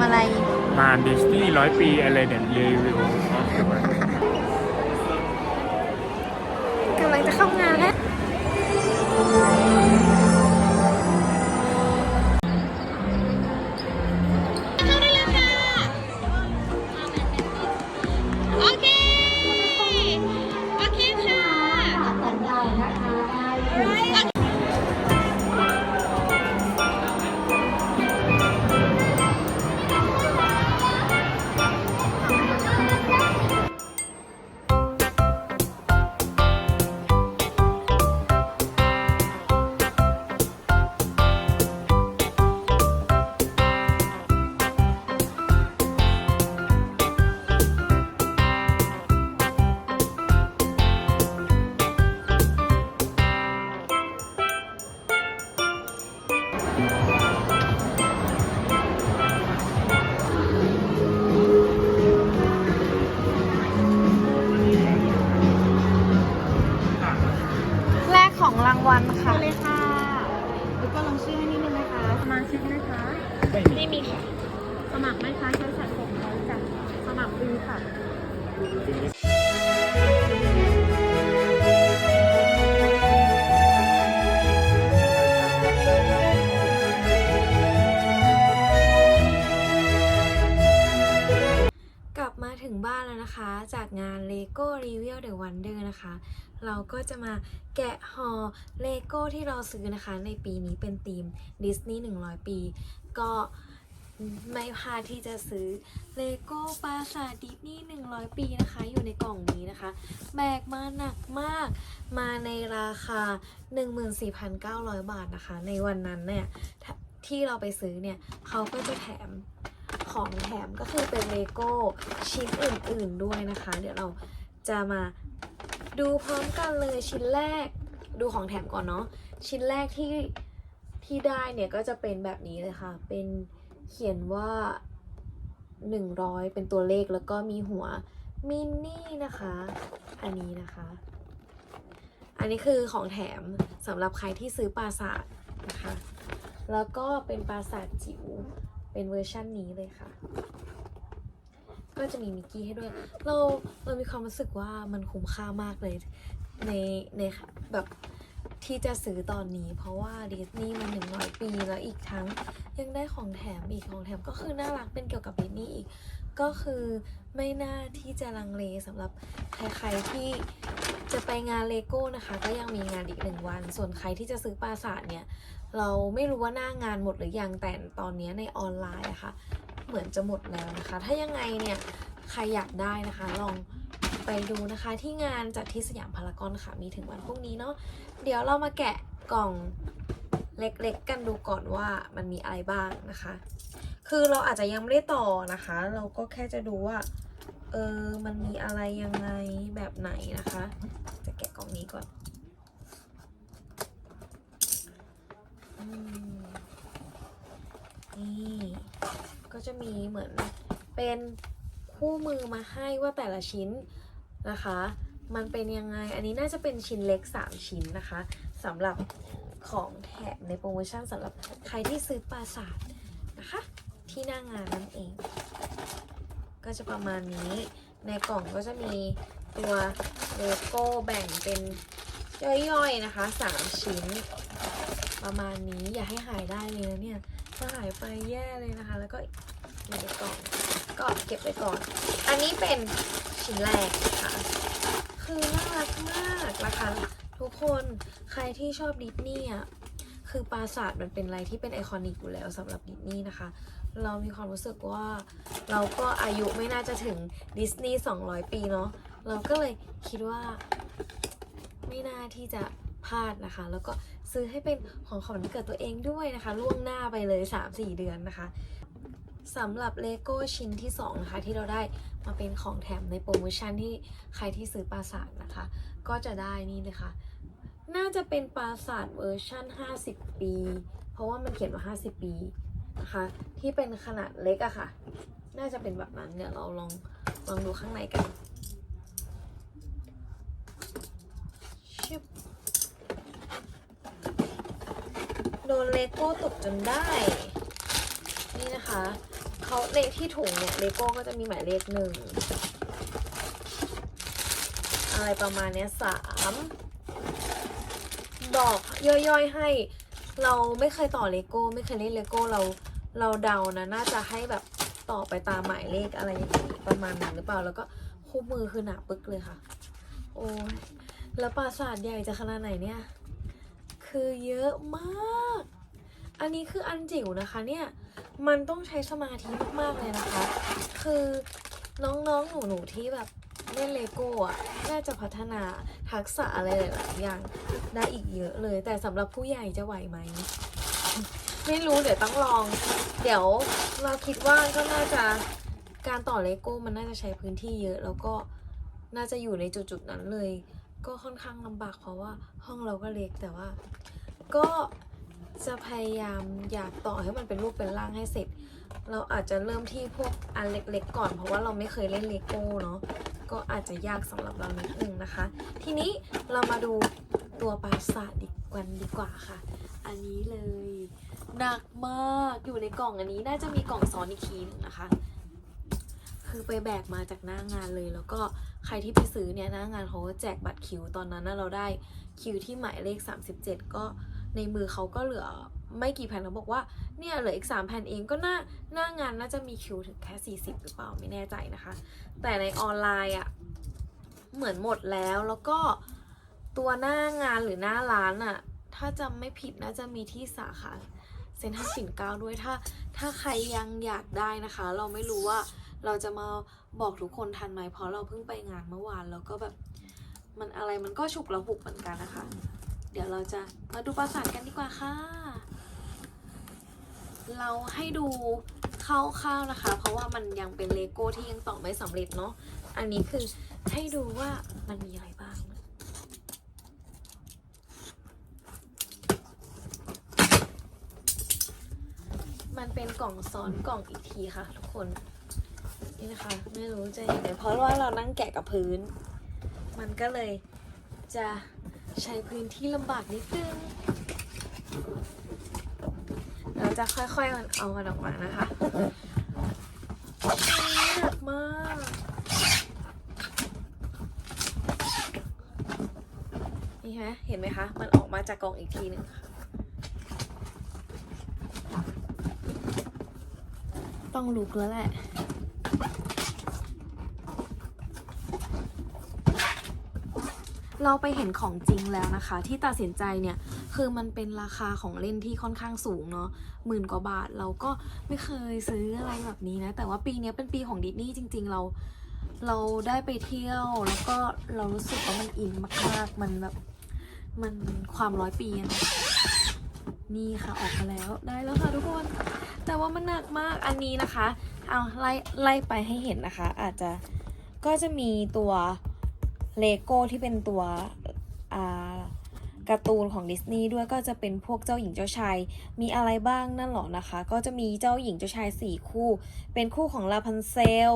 ำอะไร งาดิสนีย์ร้อยปีอะไรเนี่ยรีวิวกำลังจะเข้างาน ค่ะเลยค่ะแล้วก็ลงชื่อให้นิดนึงนะคะสมาชิกนะคะไม่มีค่ะสมัครไหมคะใช้สัตว์ผมร้อยจ้ะสมัครฟรีค่ะ นะคะจากงาน Lego Reveal the Wonder นะคะ เราก็จะมาแกะห่อเลโก้ที่เราซื้อนะคะ ในปีนี้เป็นธีมดิสนีย์100 ปี ก็ไม่พลาดที่จะซื้อเลโก้ปราสาทดิสนีย์100 ปีนะคะ อยู่ในกล่องนี้นะคะ แบกมาหนักมากมาในราคา 14,900 บาทนะคะ ในวันนั้นเนี่ยที่เราไปซื้อเนี่ยเขาก็จะแถม ของแถมก็คือเป็นเลโก้ชิ้นอื่น ๆด้วยนะคะ เดี๋ยวเราจะมาดูพร้อมกันเลยชิ้นแรกดูของแถมก่อนเนาะชิ้นแรกที่ที่ได้เนี่ยก็จะเป็นแบบนี้เลยค่ะ เป็นเขียนว่า 100 เป็นตัวเลขแล้วก็มีหัวมินนี่นะคะ อันนี้นะคะ อันนี้คือของแถมสำหรับใครที่ซื้อปราสาทนะคะ แล้วก็เป็นปราสาทจิ๋ว เป็นเวอร์ชั่นนี้เลยค่ะ ก็จะมีมิกกี้ให้ด้วย เราเรามีความรู้สึกว่ามันคุ้มค่ามากเลยในในแบบที่จะซื้อตอนนี้ เพราะว่าดิสนีย์มันหนึ่งร้อยปีแล้วอีกทั้งยังได้ของแถมอีกของแถมก็คือน่ารักเป็นเกี่ยวกับดิสนีย์อีก ก็คือไม่น่าที่จะลังเลสำหรับใครๆที่จะไปงานเลโก้นะคะ ก็ยังมีงานอีกหนึ่งวัน ส่วนใครที่จะซื้อปราสาทเนี่ย เราไม่รู้ว่าหน้างานหมดหรือยังแต่ตอนนี้ในออนไลน์อะค่ะ เหมือนจะหมดแล้วนะคะ ถ้ายังไงเนี่ยใครอยากได้นะคะลองไปดูนะคะที่งานจัดที่สยามพารากอนค่ะมีถึงวันพรุ่งนี้เนาะเดี๋ยวเรามาแกะกล่อง เล็กๆ กันดูก่อนว่ามันมีอะไรบ้างนะคะ คือเราอาจจะยังไม่ได้ต่อนะคะ เราก็แค่จะดูว่า เออ มันมีอะไรยังไงแบบไหนนะคะ จะแกะกล่องนี้ก่อนอนี่ก็จะมีเหมือนเป็นคู่มือมาให้ว่าแต่ละชิ้นนะคะ มันเป็นยังไง อันนี้น่าจะเป็นชิ้นเล็ก 3 ชิ้นนะคะสำหรับ ของแถมในโปรโมชั่นสำหรับใครที่ซื้อปราสาทนะคะ ที่หน้างงานนั่นเอง ก็จะประมาณนี้ในกล่องก็จะมีตัวเลโก้แบ่งเป็นย่อยๆนะคะ 3 ชิ้น ประมาณนี้อย่าให้หายได้เลยนะเนี่ย ถ้าหายไปแย่เลยนะคะ แล้วก็อยู่ในกล่องก็เก็บไว้ก่อน อันนี้เป็นชิ้นแรกนะคะคือน่ารักมากนะคะ ทุกคนใครที่ชอบดิสนีย์อะคือปราสาทมันเป็นอะไรที่เป็นไอคอนิกอยู่แล้วสำหรับดิสนีย์นะคะ เรามีความรู้สึกว่าเราก็อายุไม่น่าจะถึงดิสนีย์200 ปีเนาะเราก็เลยคิดว่าไม่น่าที่จะพลาดนะคะ แล้วก็ซื้อให้เป็นของขวัญเกิดตัวเองด้วยนะคะ ล่วงหน้าไปเลย 3-4 เดือนนะคะสำหรับเลโก้ชิ้นที่2นะคะที่เราได้มาเป็นของแถมในโปรโมชั่นที่ใครที่ซื้อปราสาทนะคะ ก็จะได้นี่เลยค่ะ น่าจะเป็นปราสาทเวอร์ชั่น 50 ปี เพราะว่ามันเขียนว่า 50 ปีนะคะ ที่เป็นขนาดเล็กอะค่ะ น่าจะเป็นแบบนั้นเนี่ยเราลองลองดูข้างในกันชึบโดนเลโก้ตกจนได้ นี่นะคะเขาเลขที่ถุงเนี่ยเลโก้ก็จะมีหมายเลขหนึ่งอะไรประมาณเนี้ยสาม บอกย่อยๆให้ เราไม่เคยต่อเลโก้ไม่เคยเล่นเลโก้เราเราเดานะน่าจะให้แบบต่อไปตามหมายเลขอะไรอย่างนี้ประมาณนั้นหรือเปล่าแล้วก็คู่มือคือหนาปึกเลยค่ะ โอ้ยแล้วปราสาทใหญ่จะขนาดไหนเนี่ย คือเยอะมาก อันนี้คืออันจิ๋วนะคะเนี่ยมันต้องใช้สมาธิมากๆเลยนะคะ คือน้องๆหนูๆที่แบบ เล่นเลโก้อะน่าจะพัฒนาทักษะอะไรหลายๆอย่างได้อีกเยอะเลย แต่สำหรับผู้ใหญ่จะไหวไหม ไม่รู้เดี๋ยวต้องลอง เดี๋ยวเราคิดว่าก็น่าจะการต่อเลโก้มันน่าจะใช้พื้นที่เยอะ แล้วก็น่าจะอยู่ในจุดๆนั้นเลย ก็ค่อนข้างลำบากเพราะว่าห้องเราก็เล็กแต่ว่า ก็จะพยายามอยากต่อให้มันเป็นรูปเป็นร่างให้เสร็จ เราอาจจะเริ่มที่พวกอันเล็กๆก่อน เพราะว่าเราไม่เคยเล่นเลโก้เนาะ ก็อาจจะยากสำหรับเรานิดนึงนะคะ ทีนี้เรามาดูตัวปราสาทดีกว่าดีกว่าค่ะ อันนี้เลยหนักมากอยู่ในกล่องอันนี้น่าจะมีกล่องซ้อนอีกทีหนึงนะคะ คือไปแบกมาจากหน้างานเลย แล้วก็ใครที่ไปซื้อเนี่ยหน้างานเขาก็แจกบัตรคิวตอนนั้นเราได้คิวที่หมายเลข 37 ก็ในมือเขาก็เหลือ ไม่กี่แผ่นเขาบอกว่าเนี่ยเหลืออีก 3 แผ่นเองก็น่าหน้างานน่าจะมีคิวถึงแค่ 40 หรือเปล่าไม่แน่ใจนะคะ แต่ในออนไลน์อะ่ะเหมือนหมดแล้วแล้วก็ตัวหน้างานหรือหน้าร้านอะ่ะถ้าจำไม่ผิดน่าจะมีที่สาขาเซ็นทรัลปิ่นเก้าด้วยถ้า ถ้าใครยังอยากได้นะคะ เราไม่รู้ว่าเราจะมาบอกทุกคนทันไหมเพราะเราเพิ่งไปงานเมื่อวานแล้วก็แบบมันอะไรมันก็ฉุกละหุกเหมือนกันนะคะ เดี๋ยวเราจะมาดูปราสาทกันดีกว่าค่ะ เราให้ดูคร่าวๆนะคะ เพราะว่ามันยังเป็นเลโก้ที่ยังต่อไม่สำเร็จเนาะอันนี้คือให้ดูว่ามันมีอะไรบ้างมันเป็นกล่องซ้อนกล่องอีกทีค่ะ ทุกคน นี่นะคะไม่รู้จะยังไงเพราะว่าเรานั่งแกะกับพื้น มันก็เลยจะใช้พื้นที่ลำบากนิดนึง จะค่อยๆมันเอามันออกมานะคะหนักมากนี่ฮะเห็นไหมคะ มันออกมาจากกล่องอีกทีหนึ่งค่ะต้องลุกแล้วแหละ เราไปเห็นของจริงแล้วนะคะ ที่ตัดสินใจเนี่ยคือมันเป็นราคาของเล่นที่ค่อนข้างสูงเนาะหมื่นกว่าบาทเราก็ไม่เคยซื้ออะไรแบบนี้นะ แต่ว่าปีนี้เป็นปีของดิสนีย์จริง ๆ เรา เราได้ไปเที่ยวแล้วก็เรารู้สึกว่ามันอินมากๆ มันแบบมันความร้อยปีนะนี่ค่ะออกมาแล้วได้แล้วค่ะทุกคน แต่ว่ามันหนักมากอันนี้นะคะ เอาไล่ไล่ไปให้เห็นนะคะ อาจจะก็จะมีตัว เลโก้ที่เป็นตัวการ์ตูนของดิสนีย์ด้วยก็จะเป็นพวกเจ้าหญิงเจ้าชาย มีอะไรบ้างนั่นหรอนะคะ ก็จะมีเจ้าหญิงเจ้าชายสี่คู่ เป็นคู่ของลาพันเซล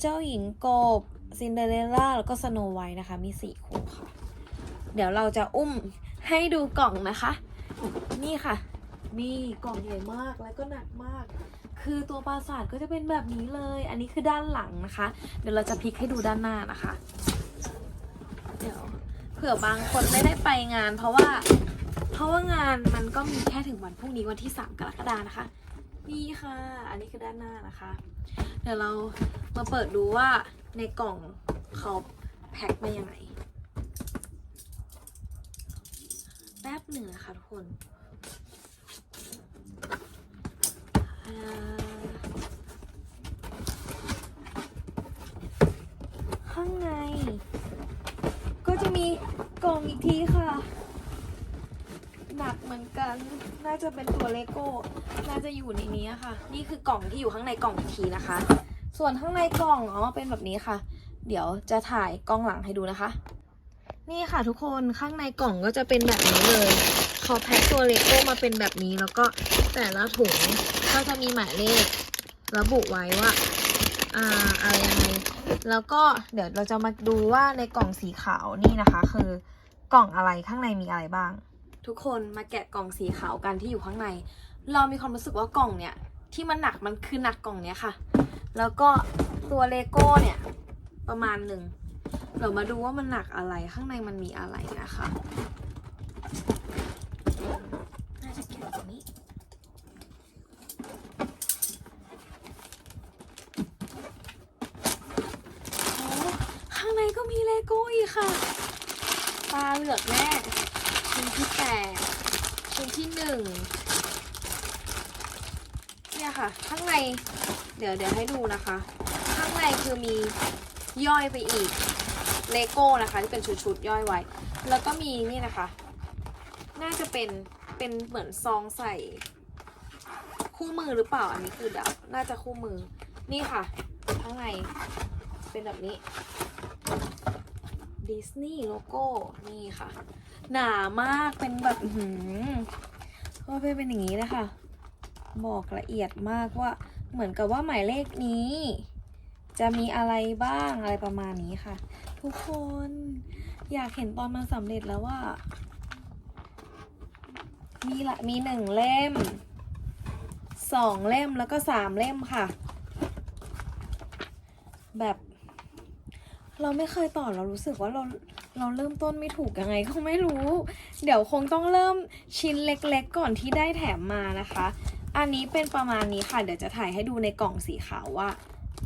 เจ้าหญิงกบซินเดอเรลล่าแล้วก็สโนไวท์นะคะ มีสี่คู่ค่ะ เดี๋ยวเราจะอุ้มให้ดูกล่องนะคะ นี่ค่ะนี่กล่องใหญ่มากแล้วก็หนักมาก คือตัวปราสาทก็จะเป็นแบบนี้เลย อันนี้คือด้านหลังนะคะ เดี๋ยวเราจะพลิกให้ดูด้านหน้านะคะ เดี๋ยวเผื่อบางคนไม่ได้ไปงาน เพราะว่า เพราะว่างานมันก็มีแค่ถึงวันพรุ่งนี้วันที่ 3 กรกฎานะคะ นี่ค่ะ อันนี้คือด้านหน้านะคะ เดี๋ยวเรามาเปิดดูว่าในกล่องเขาแพ็คมายังไง แป๊บหนึ่งนะคะทุกคนอ่า ข้างใน ก็จะมีกล่องอีกทีค่ะ หนักเหมือนกัน น่าจะเป็นตัวเลโก้ น่าจะอยู่ในนี้ค่ะ นี่คือกล่องที่อยู่ข้างในกล่องอีกทีนะคะ ส่วนข้างในกล่องอ๋อเป็นแบบนี้ค่ะ เดี๋ยวจะถ่ายกล้องหลังให้ดูนะคะ นี่ค่ะทุกคนข้างในกล่องก็จะเป็นแบบนี้เลยเขาแพ็คตัวเลโก้มาเป็นแบบนี้แล้วก็แต่ละถุง ก็จะมีหมายเลขระบุไว้ว่าอ่าอะไรยังไงแล้วก็เดี๋ยวเราจะมาดูว่าในกล่องสีขาวนี่นะคะ คือกล่องอะไรข้างในมีอะไรบ้าง ทุกคนมาแกะกล่องสีขาวกันที่อยู่ข้างใน เรามีความรู้สึกว่ากล่องเนี่ย ที่มันหนักมันคือหนักกล่องเนี้ยค่ะ แล้วก็ตัวเลโก้เนี่ยประมาณหนึ่งเรามาดูว่ามันหนักอะไรข้างในมันมีอะไรนะคะ น่าจะแกะตรงนี้ โอ้ข้างใน ก็มีเลโก้อีกค่ะ ปลาเหลือกแม่ชิ้นที่แปดชิ้นที่หนึ่งเนี่ยค่ะ ข้างใน เดี๋ยวเดี๋ยวให้ดูนะคะ ข้างในคือมีย่อยไปอีก เลโก้นะคะ ที่เป็นชุดๆย่อยไว้ แล้วก็มีนี่นะคะ น่าจะเป็นเป็นเหมือนซองใส่คู่มือหรือเปล่า อันนี้คือเดาน่าจะคู่มือ นี่ค่ะ ข้างในเป็นแบบนี้ ดิสนีย์โลโก้นี่ค่ะ หนามากเป็นแบบข้อหือก็เป็นเป็นอย่างนี้นะคะบอกละเอียดมากว่าเหมือนกับว่าหมายเลขนี้ จะมีอะไรบ้างอะไรประมาณนี้ค่ะ ทุกคนอยากเห็นตอนมันสำเร็จแล้วว่า มีละมีหนึ่งเล่มสองเล่มแล้วก็สามเล่มค่ะ แบบ เราไม่เคยต่อเรารู้สึกว่าเราเราเริ่มต้นไม่ถูกยังไงก็ไม่รู้ เดี๋ยวคงต้องเริ่มชิ้นเล็กๆ ก่อนที่ได้แถมมานะคะ อันนี้เป็นประมาณนี้ค่ะ เดี๋ยวจะถ่ายให้ดูในกล่องสีขาวว่า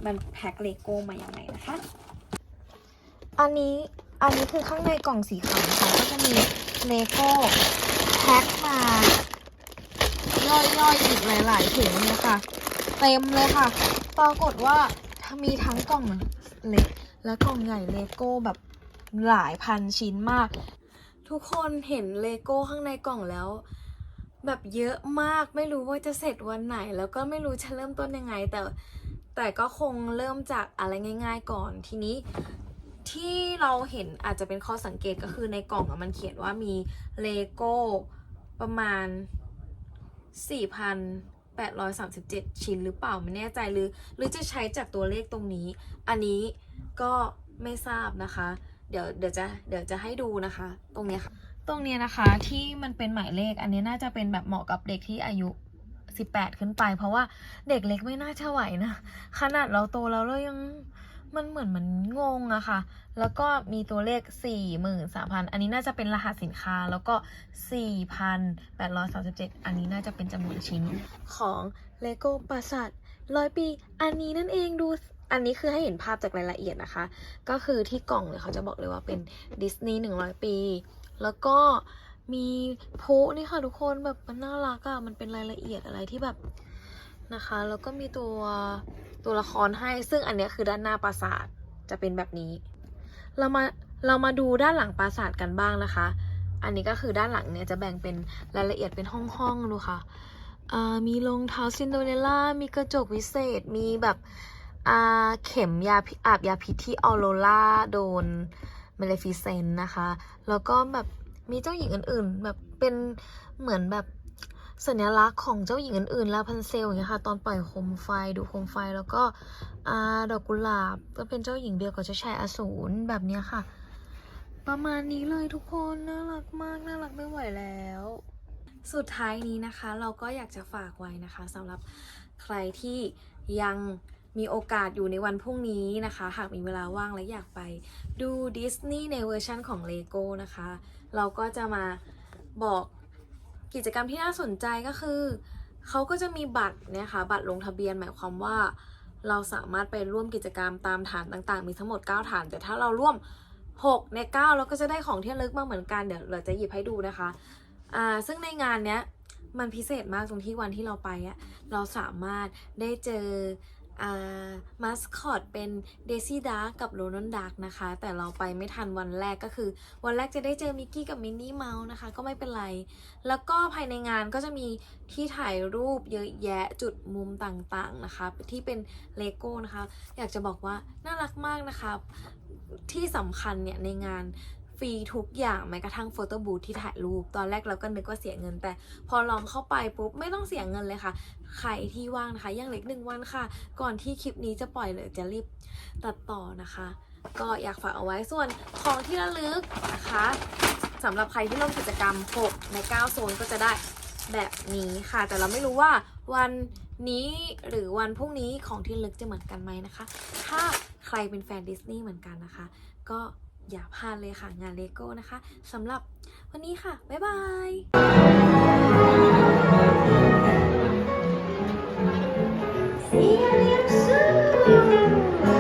มันแพ็คเลโก้มาอย่างไรนะคะ อันนี้อันนี้คือข้างในกล่องสีขาวนะคะก็จะมีเลโก้แพ็คมา ย่อยๆอีกหลายๆถุงเนี่ยค่ะ เต็มเลยค่ะ ปรากฏว่ามีทั้งกล่องเล็ก และกล่องใหญ่เลโก้แบบหลายพันชิ้นมาก ทุกคนเห็นเลโก้ข้างในกล่องแล้ว แบบเยอะมากไม่รู้ว่าจะเสร็จวันไหน แล้วก็ไม่รู้จะเริ่มต้นยังไง แต่แต่ก็คงเริ่มจากอะไรง่าย ๆ ก่อนทีนี้ที่เราเห็นอาจจะเป็นข้อสังเกตก็คือในกล่องมันเขียนว่ามีเลโก้ประมาณ 4,837 ชิ้นหรือเปล่าไม่แน่ใจหรือ หรือจะใช้จากตัวเลขตรงนี้ อันนี้ ก็ไม่ทราบนะคะ เดี๋ยวเดี๋ยวจะเดี๋ยวจะให้ดูนะคะ ตรงเนี้ยค่ะ ตรงเนี้ยนะคะที่มันเป็นหมายเลขอันนี้น่าจะเป็นแบบเหมาะกับเด็กที่อายุ 18 ขึ้นไป เพราะว่าเด็กเล็กไม่น่าจะไหวนะ ขนาดเราโตแล้วเรายังมันเหมือนมันงงอะค่ะ แล้วก็มีตัวเลข 43,000 อันนี้น่าจะเป็นรหัสสินค้า แล้วก็ 4,837 อันนี้น่าจะเป็นจำนวนชิ้นของเลโก้ปราสาทร้อยปี อันนี้นั่นเองดู อันนี้คือให้เห็นภาพจากรายละเอียดนะคะ ก็คือที่กล่องเนี่ยเขาจะบอกเลยว่าเป็นดิสนีย์100ปี แล้วก็มีพุนี่ค่ะทุกคนแบบมันน่ารักอะมันเป็นรายละเอียดอะไรที่แบบนะคะ แล้วก็มีตัวตัวละครให้ ซึ่งอันนี้คือด้านหน้าปราสาทจะเป็นแบบนี้ เรามาเรามาดูด้านหลังปราสาทกันบ้างนะคะ อันนี้ก็คือด้านหลังเนี่ยจะแบ่งเป็นรายละเอียดเป็นห้องๆดูค่ะอ่ามีรองเท้าซินโดเรลล่า มีกระจกวิเศษ มีแบบ อาเข็มยาอาบยาพิษที่ออโรล่าโดนเมเลฟิเซนนะคะ แล้วก็แบบมีเจ้าหญิงอื่นๆ แบบเป็นเหมือนแบบสัญลักษณ์ของเจ้าหญิงอื่นๆล้วพันเซลอย่างเงี้ยค่ะ ตอนปล่อยโคมไฟดูโคมไฟแล้วก็อาดอกกุหลาบก็เป็นเจ้าหญิงเดียวกับเจ้าชายอสูรแบบเนี้ยค่ะ ประมาณนี้เลยทุกคนน่ารักมากน่ารักไม่ไหวแล้ว สุดท้ายนี้นะคะ เราก็อยากจะฝากไว้นะคะสำหรับใครที่ยัง มีโอกาสอยู่ในวันพรุ่งนี้นะคะ หากมีเวลาว่างและอยากไปดูดิสนีย์ในเวอร์ชั่นของเลโก้นะคะ เราก็จะมาบอกกิจกรรมที่น่าสนใจก็คือเขาก็จะมีบัตรนี่ยค่ะบัตรลงทะเบียนหมายความว่า เราสามารถไปร่วมกิจกรรมตามฐานต่างๆ มีทั้งหมด 9 ฐาน แต่ถ้าเราร่วม 6 ใน 9 เราก็จะได้ของที่ระลึกมากเหมือนกันเดี๋ยวเราจะหยิบให้ดูนะคะอ่าซึ่งในงานเนี้ยมันพิเศษมากตรงที่วันที่เราไปอะเราสามารถได้เจอ มาสคอตเป็นเดซี่ดาร์กับโรนันดาร์กนะคะ แต่เราไปไม่ทันวันแรกก็คือ วันแรกจะได้เจอมิกกี้กับมินนี่เมาส์นะคะ ก็ไม่เป็นไร แล้วก็ภายในงานก็จะมีที่ถ่ายรูปเยอะแยะจุดมุมต่างๆนะคะ ที่เป็นเลโก้นะคะ อยากจะบอกว่าน่ารักมากนะคะ ที่สำคัญเนี่ยในงาน ฟรีทุกอย่างแม้กระทั่งโฟโต้บูธที่ถ่ายรูป ตอนแรกเราก็นึกว่าเสียเงิน แต่พอลองเข้าไปปุ๊บไม่ต้องเสียเงินเลยค่ะ ใครที่ว่างนะคะยังเหล็กหนึ่งวันค่ะ ก่อนที่คลิปนี้จะปล่อยเลยจะรีบตัดต่อนะคะ ก็อยากฝากเอาไว้ส่วนของที่ระลึกนะคะสำหรับใครที่ร่วมกิจกรรม 6 ใน 9 โซนก็จะได้แบบนี้ค่ะ แต่เราไม่รู้ว่าวันนี้หรือวันพรุ่งนี้ของที่ลึกจะเหมือนกันไหมนะคะ ถ้าใครเป็นแฟนดิสนีย์เหมือนกันนะคะ ก็ อย่าพลาดเลยค่ะงานเลโก้นะคะสำหรับวันนี้ค่ะ บ๊ายบาย See you soon